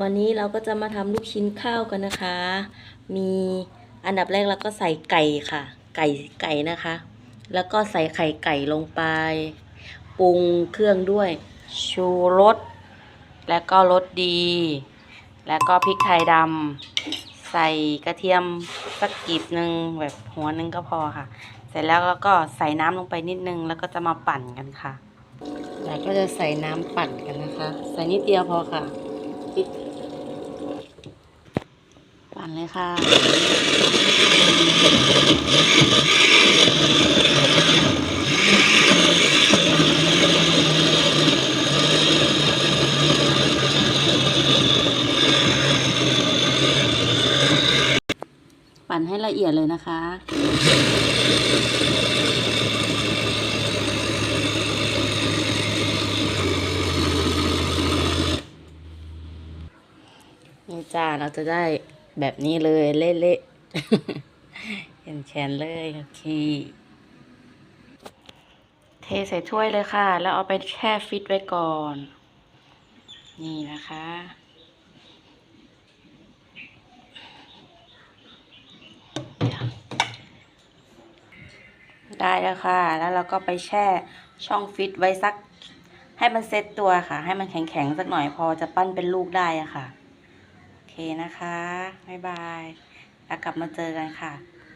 วันนี้เราก็จะมาทำลูกชิ้นข้าวกันนะคะ มีอันดับแรกเราก็ใส่ไก่ค่ะ ไก่ไก่นะคะ แล้วก็ใส่ไข่ไก่ลงไป ปรุงเครื่องด้วย ชูรส แล้วก็รสดี แล้วก็พริกไทยดำ ใส่กระเทียมสักกีบหนึ่งแบบหัวหนึ่งก็พอค่ะ เสร็จแล้วเราก็ใส่น้ำลงไปนิดนึง แล้วก็จะมาปั่นกันค่ะแล้วก็จะใส่น้ำปั่นกันนะคะ ใส่นิดเดียวพอค่ะ ปิดปั่นเลยค่ะ ปั่นให้ละเอียดเลยนะคะ นี่จ้าเราจะได้แบบนี้เลยเละๆเห็นแขนเลยโอเคเทใส่ถ้วยเลยค่ะ แล้วเอาไปแช่ฟิตไว้ก่อน นี่นะคะ ได้แล้วค่ะ แล้วเราก็ไปแช่ช่องฟิตไว้สัก ให้มันเซตตัวค่ะ ให้มันแข็งๆสักหน่อยพอจะปั้นเป็นลูกได้อะค่ะ เคนะคะ บ๊ายบาย แล้วกลับมาเจอกันค่ะ